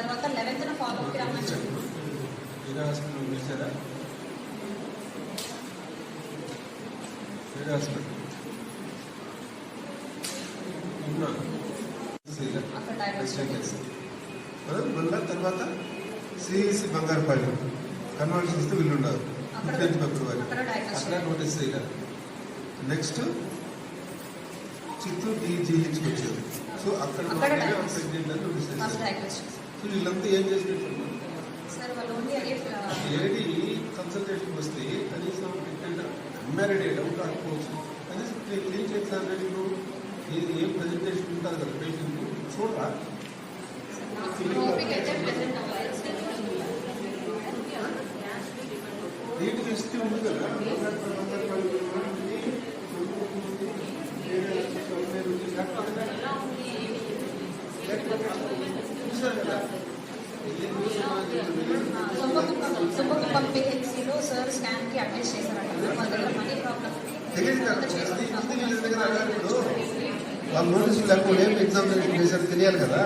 తర్వాత eleventh follow up రమ్మని చెప్పి. వేరే హాస్పిటల్ పిలిచారా వేరే హాస్పిటల్ ఉన్నా శ్రీలా. అక్కడ డయాగ్నోస్ ప్రెసిడెంట్ కేసు. ఆ, మళ్ళా తర్వాత సిఈసి బంగారుపాలెం కన్వర్షన్ ఇస్తే వీళ్ళు అక్కడ ఫిఫ్టీన్త్ ఫిబ్రవరి అక్కడ నోటీస్ చేయాలి నెక్స్ట్ చిత్తూరు డిజిహెచ్కి వచ్చేది సో అక్కడ నోటీస్ ఫస్ట్ చేశారు డయాగ్నోస్ సో వీళ్ళంతా ఏం చేసినట్టు సార్ వాళ్ళు ఓన్లీ అదే లేడీ కన్సల్టేషన్ వస్తే కనీసం అమ్మారెడ్ డౌట్ రాకపోవచ్చు కనీసం క్లీన్ చేస్తాను నేను ఏ- ఏం ప్రజెంటేషన్ ఉంటుంది కదా పేషెంట్ చూడరా ఓపిక అయితే ప్రెసెంట్ అవ్వాలి నీట్గా ఇస్తే ఉంది కదా చూసారు కదా తుంబకుప్పం తుంబకుప్పం సార్ స్కాన్కి అడ్మిట్ చేశారంట వాళ్ళ దగ్గర మనీ ప్రాబ్లం తెలియదు నోటీసులు ఏం చేశారు తెలియాలి కదా.